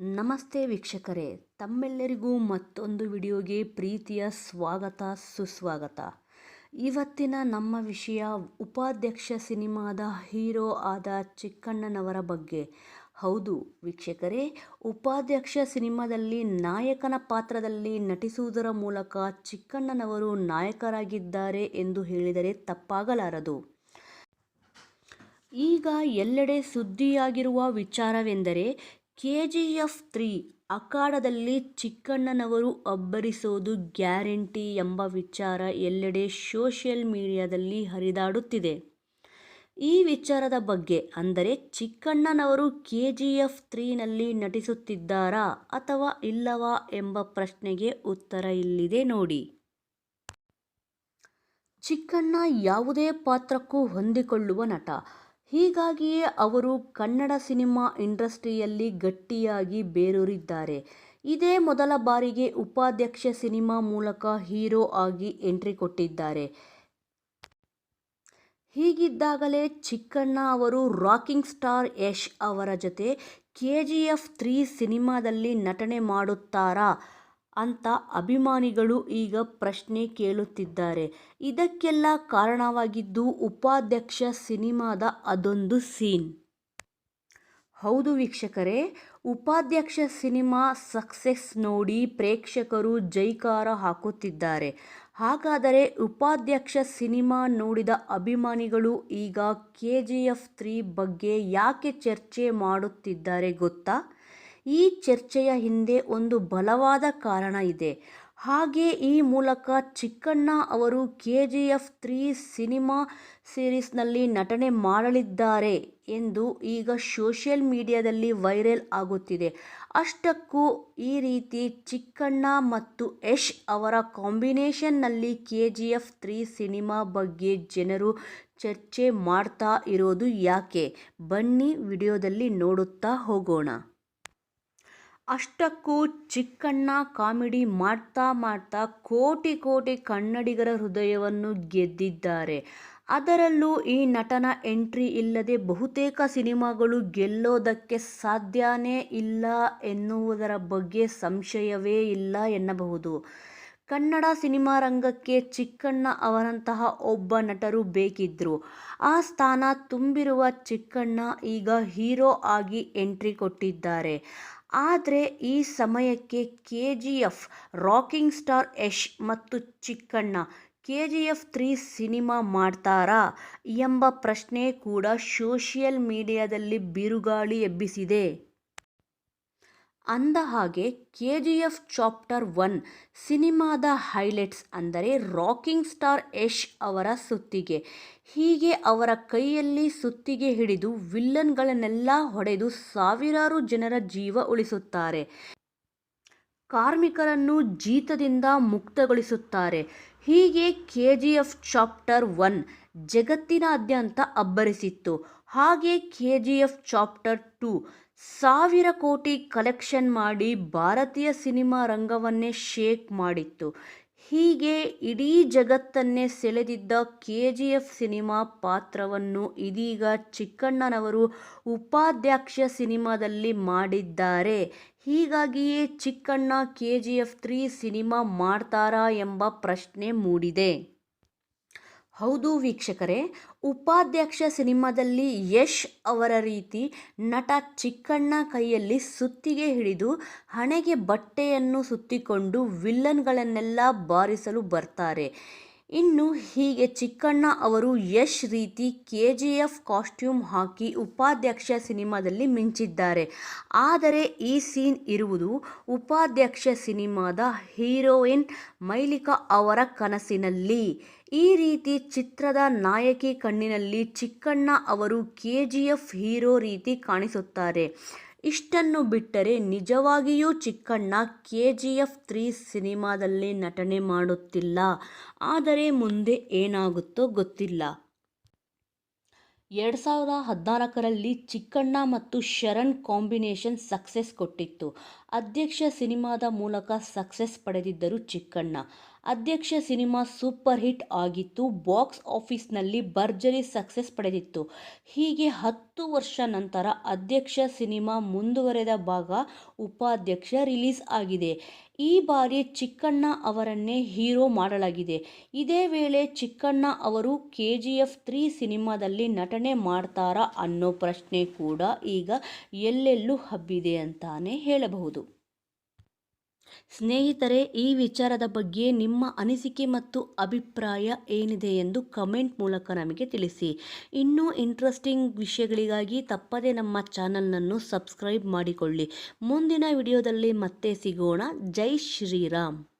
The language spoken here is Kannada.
ನಮಸ್ತೆ ವೀಕ್ಷಕರೇ, ತಮ್ಮೆಲ್ಲರಿಗೂ ಮತ್ತೊಂದು ವಿಡಿಯೋಗೆ ಪ್ರೀತಿಯ ಸ್ವಾಗತ, ಸುಸ್ವಾಗತ. ಇವತ್ತಿನ ನಮ್ಮ ವಿಷಯ ಉಪಾಧ್ಯಕ್ಷ ಸಿನಿಮಾದ ಹೀರೋ ಆದ ಚಿಕ್ಕಣ್ಣನವರ ಬಗ್ಗೆ. ಹೌದು ವೀಕ್ಷಕರೇ, ಉಪಾಧ್ಯಕ್ಷ ಸಿನಿಮಾದಲ್ಲಿ ನಾಯಕನ ಪಾತ್ರದಲ್ಲಿ ನಟಿಸುವುದರ ಮೂಲಕ ಚಿಕ್ಕಣ್ಣನವರು ನಾಯಕರಾಗಿದ್ದಾರೆ ಎಂದು ಹೇಳಿದರೆ ತಪ್ಪಾಗಲಾರದು. ಈಗ ಎಲ್ಲೆಡೆ ಸುದ್ದಿಯಾಗಿರುವ ವಿಚಾರವೆಂದರೆ ಕೆ ಜಿ ಎಫ್ ತ್ರೀ ಅಖಾಡದಲ್ಲಿ ಚಿಕ್ಕಣ್ಣನವರು ಅಬ್ಬರಿಸೋದು ಗ್ಯಾರಂಟಿ ಎಂಬ ವಿಚಾರ ಎಲ್ಲೆಡೆ ಸೋಷಿಯಲ್ ಮೀಡಿಯಾದಲ್ಲಿ ಹರಿದಾಡುತ್ತಿದೆ. ಈ ವಿಚಾರದ ಬಗ್ಗೆ ಅಂದರೆ ಚಿಕ್ಕಣ್ಣನವರು ಕೆ ಜಿ ಎಫ್ ತ್ರೀನಲ್ಲಿ ನಟಿಸುತ್ತಿದ್ದಾರಾ ಅಥವಾ ಇಲ್ಲವಾ ಎಂಬ ಪ್ರಶ್ನೆಗೆ ಉತ್ತರ ಇಲ್ಲಿದೆ ನೋಡಿ. ಚಿಕ್ಕಣ್ಣ ಯಾವುದೇ ಪಾತ್ರಕ್ಕೂ ಹೊಂದಿಕೊಳ್ಳುವ ನಟ. ಹೀಗಾಗಿಯೇ ಅವರು ಕನ್ನಡ ಸಿನಿಮಾ ಇಂಡಸ್ಟ್ರಿಯಲ್ಲಿ ಗಟ್ಟಿಯಾಗಿ ಬೇರೂರಿದ್ದಾರೆ. ಇದೇ ಮೊದಲ ಬಾರಿಗೆ ಉಪಾಧ್ಯಕ್ಷ ಸಿನಿಮಾ ಮೂಲಕ ಹೀರೋ ಆಗಿ ಎಂಟ್ರಿ ಕೊಟ್ಟಿದ್ದಾರೆ. ಹೀಗಿದ್ದಾಗಲೇ ಚಿಕ್ಕಣ್ಣ ಅವರು ರಾಕಿಂಗ್ ಸ್ಟಾರ್ ಯಶ್ ಅವರ ಜೊತೆ ಕೆ ಜಿ ಎಫ್ ತ್ರೀ ಸಿನಿಮಾದಲ್ಲಿ ನಟನೆ ಮಾಡುತ್ತಾರಾ? ಅಂತ ಅಭಿಮಾನಿಗಳು ಈಗ ಪ್ರಶ್ನೆ ಕೇಳುತ್ತಿದ್ದಾರೆ. ಇದಕ್ಕೆಲ್ಲ ಕಾರಣವಾಗಿದ್ದು ಉಪಾಧ್ಯಕ್ಷ ಸಿನಿಮಾದ ಅದೊಂದು ಸೀನ್. ಹೌದು ವೀಕ್ಷಕರೇ, ಉಪಾಧ್ಯಕ್ಷ ಸಿನಿಮಾ ಸಕ್ಸೆಸ್ ನೋಡಿ ಪ್ರೇಕ್ಷಕರು ಜೈಕಾರ ಹಾಕುತ್ತಿದ್ದಾರೆ. ಹಾಗಾದರೆ ಉಪಾಧ್ಯಕ್ಷ ಸಿನಿಮಾ ನೋಡಿದ ಅಭಿಮಾನಿಗಳು ಈಗ ಕೆ ಜಿ ಎಫ್ ತ್ರೀ ಬಗ್ಗೆ ಯಾಕೆ ಚರ್ಚೆ ಮಾಡುತ್ತಿದ್ದಾರೆ ಗೊತ್ತಾ? ಈ ಚರ್ಚೆಯ ಹಿಂದೆ ಒಂದು ಬಲವಾದ ಕಾರಣ ಇದೆ. ಹಾಗೆ ಈ ಮೂಲಕ ಚಿಕ್ಕಣ್ಣ ಅವರು K G F three cinema ಸೀರೀಸ್ನಲ್ಲಿ ನಟನೆ ಮಾಡಲಿದ್ದಾರೆ ಎಂದು ಈಗ ಸೋಷಿಯಲ್ ಮೀಡಿಯಾದಲ್ಲಿ ವೈರಲ್ ಆಗುತ್ತಿದೆ. ಅಷ್ಟಕ್ಕೂ ಈ ರೀತಿ ಚಿಕ್ಕಣ್ಣ ಮತ್ತು ಯಶ್ ಅವರ ಕಾಂಬಿನೇಷನ್ನಲ್ಲಿ K G F three cinema ಬಗ್ಗೆ ಜನರು ಚರ್ಚೆ ಮಾಡ್ತಾ ಇರೋದು ಯಾಕೆ? ಬನ್ನಿ ವಿಡಿಯೋದಲ್ಲಿ ನೋಡುತ್ತಾ ಹೋಗೋಣ. ಅಷ್ಟಕ್ಕೂ ಚಿಕ್ಕಣ್ಣ ಕಾಮಿಡಿ ಮಾಡ್ತಾ ಮಾಡ್ತಾ ಕೋಟಿ ಕೋಟಿ ಕನ್ನಡಿಗರ ಹೃದಯವನ್ನು ಗೆದ್ದಿದ್ದಾರೆ. ಅದರಲ್ಲೂ ಈ ನಟನ ಎಂಟ್ರಿ ಇಲ್ಲದೆ ಬಹುತೇಕ ಸಿನಿಮಾಗಳು ಗೆಲ್ಲೋದಕ್ಕೆ ಸಾಧ್ಯನೇ ಇಲ್ಲ ಎನ್ನುವುದರ ಬಗ್ಗೆ ಸಂಶಯವೇ ಇಲ್ಲ ಎನ್ನಬಹುದು. ಕನ್ನಡ ಸಿನಿಮಾ ರಂಗಕ್ಕೆ ಚಿಕ್ಕಣ್ಣ ಅವರಂತಹ ಒಬ್ಬ ನಟರು ಬೇಕಿದ್ರು. ಆ ಸ್ಥಾನ ತುಂಬಿರುವ ಚಿಕ್ಕಣ್ಣ ಈಗ ಹೀರೋ ಆಗಿ ಎಂಟ್ರಿ ಕೊಟ್ಟಿದ್ದಾರೆ. ಆದರೆ ಈ ಸಮಯಕ್ಕೆ K G F, rocking star Yash ಮತ್ತು Chikkanna K G F three cinema ಮಾಡ್ತಾರಾ ಎಂಬ ಪ್ರಶ್ನೆ ಕೂಡ ಸೋಷಿಯಲ್ ಮೀಡಿಯಾದಲ್ಲಿ ಬಿರುಗಾಳಿ ಎಬ್ಬಿಸಿದೆ. ಅಂದ ಹಾಗೆ K G F chapter one ಸಿನಿಮಾದ ಹೈಲೈಟ್ಸ್ ಅಂದರೆ ರಾಕಿಂಗ್ ಸ್ಟಾರ್ ಯಶ್ ಅವರ ಸುತ್ತಿಗೆ. ಹೀಗೆ ಅವರ ಕೈಯಲ್ಲಿ ಸುತ್ತಿಗೆ ಹಿಡಿದು ವಿಲ್ಲನ್ಗಳನ್ನೆಲ್ಲ ಹೊಡೆದು ಸಾವಿರಾರು ಜನರ ಜೀವ ಉಳಿಸುತ್ತಾರೆ. ಕಾರ್ಮಿಕರನ್ನು ಜೀತದಿಂದ ಮುಕ್ತಗೊಳಿಸುತ್ತಾರೆ. ಹೀಗೆ K G F chapter one ಜಗತ್ತಿನಾದ್ಯಂತ ಅಬ್ಬರಿಸಿತ್ತು. ಹಾಗೆ K G F chapter two ಸಾವಿರ ಕೋಟಿ ಕಲೆಕ್ಷನ್ ಮಾಡಿ ಭಾರತೀಯ ಸಿನಿಮಾ ರಂಗವನ್ನೇ ಶೇಕ್ ಮಾಡಿತ್ತು. ಹೀಗೆ ಇಡೀ ಜಗತ್ತನ್ನೇ ಸೆಳೆದಿದ್ದ ಕೆ ಜಿ ಎಫ್ ಸಿನಿಮಾ ಪಾತ್ರವನ್ನು ಇದೀಗ ಚಿಕ್ಕಣ್ಣನವರು ಉಪಾಧ್ಯಕ್ಷ ಸಿನಿಮಾದಲ್ಲಿ ಮಾಡಿದ್ದಾರೆ. ಹೀಗಾಗಿಯೇ Chikkanna K G F three cinema ಮಾಡ್ತಾರಾ ಎಂಬ ಪ್ರಶ್ನೆ ಮೂಡಿದೆ. ಹೌದು ವೀಕ್ಷಕರೇ, ಉಪಾಧ್ಯಕ್ಷ ಸಿನಿಮಾದಲ್ಲಿ ಯಶ್ ಅವರ ರೀತಿ ನಟ ಚಿಕ್ಕಣ್ಣ ಕೈಯಲ್ಲಿ ಸುತ್ತಿಗೆ ಹಿಡಿದು ಹಣೆಗೆ ಬಟ್ಟೆಯನ್ನು ಸುತ್ತಿಕೊಂಡು ವಿಲ್ಲನ್ಗಳನ್ನೆಲ್ಲ ಬಾರಿಸಲು ಬರ್ತಾರೆ. ಇನ್ನು ಹೀಗೆ ಚಿಕ್ಕಣ್ಣ ಅವರು ಯಶ್ ರೀತಿ ಕೆ ಜಿ ಎಫ್ ಕಾಸ್ಟ್ಯೂಮ್ ಹಾಕಿ ಉಪಾಧ್ಯಕ್ಷ ಸಿನಿಮಾದಲ್ಲಿ ಮಿಂಚಿದ್ದಾರೆ. ಆದರೆ ಈ ಸೀನ್ ಇರುವುದು ಉಪಾಧ್ಯಕ್ಷ ಸಿನಿಮಾದ ಹೀರೋಯಿನ್ ಮೈಲಿಕಾ ಅವರ ಕನಸಿನಲ್ಲಿ. ಈ ರೀತಿ ಚಿತ್ರದ ನಾಯಕಿ ಕಣ್ಣಿನಲ್ಲಿ ಚಿಕ್ಕಣ್ಣ ಅವರು ಕೆ ಜಿ ಎಫ್ ಹೀರೋ ರೀತಿ ಕಾಣಿಸುತ್ತಾರೆ. ಇಷ್ಟನ್ನು ಬಿಟ್ಟರೆ ನಿಜವಾಗಿಯೂ Chikkanna K G F three ಸಿನಿಮಾದಲ್ಲಿ ನಟನೆ ಮಾಡುತ್ತಿಲ್ಲ. ಆದರೆ ಮುಂದೆ ಏನಾಗುತ್ತೋ ಗೊತ್ತಿಲ್ಲ. ಎರಡು ಸಾವಿರದ ಹದಿನಾಲ್ಕರಲ್ಲಿ ಚಿಕ್ಕಣ್ಣ ಮತ್ತು ಶರಣ್ ಕಾಂಬಿನೇಷನ್ ಸಕ್ಸಸ್ ಕೊಟ್ಟಿತ್ತು. ಅಧ್ಯಕ್ಷ ಸಿನಿಮಾದ ಮೂಲಕ ಸಕ್ಸಸ್ ಪಡೆದಿದ್ದರು Chikkanna. Adhyaksha cinema super hit ಆಗಿತ್ತು. ಬಾಕ್ಸ್ ಆಫೀಸ್ನಲ್ಲಿ ಭರ್ಜರಿ ಸಕ್ಸಸ್ ಪಡೆದಿತ್ತು. ಹೀಗೆ ಹತ್ತು ವರ್ಷ ನಂತರ ಅಧ್ಯಕ್ಷ ಸಿನಿಮಾ ಮುಂದುವರೆದ ಭಾಗ ಉಪಾಧ್ಯಕ್ಷ ರಿಲೀಸ್ ಆಗಿದೆ. ಈ ಬಾರಿ ಚಿಕ್ಕಣ್ಣ ಅವರನ್ನೇ ಹೀರೋ ಮಾಡಲಾಗಿದೆ. ಇದೇ ವೇಳೆ ಚಿಕ್ಕಣ್ಣ ಅವರು ಕೆ ಜಿ ಎಫ್ ತ್ರೀ ಸಿನಿಮಾದಲ್ಲಿ ನಟನೆ ಮಾಡ್ತಾರಾ ಅನ್ನೋ ಪ್ರಶ್ನೆ ಕೂಡ ಈಗ ಎಲ್ಲೆಲ್ಲೂ ಹಬ್ಬಿದೆ ಅಂತಾನೆ ಹೇಳಬಹುದು. ಸ್ನೇಹಿತರೆ, ಈ ವಿಚಾರದ ಬಗ್ಗೆ ನಿಮ್ಮ ಅನಿಸಿಕೆ ಮತ್ತು ಅಭಿಪ್ರಾಯ ಏನಿದೆ ಎಂದು ಕಮೆಂಟ್ ಮೂಲಕ ನಮಗೆ ತಿಳಿಸಿ. ಇನ್ನೂ ಇಂಟ್ರೆಸ್ಟಿಂಗ್ ವಿಷಯಗಳಿಗಾಗಿ ತಪ್ಪದೇ ನಮ್ಮ ಚಾನಲ್ನನ್ನು ಸಬ್ಸ್ಕ್ರೈಬ್ ಮಾಡಿಕೊಳ್ಳಿ. ಮುಂದಿನ ವಿಡಿಯೋದಲ್ಲಿ ಮತ್ತೆ ಸಿಗೋಣ. ಜೈ ಶ್ರೀರಾಮ್.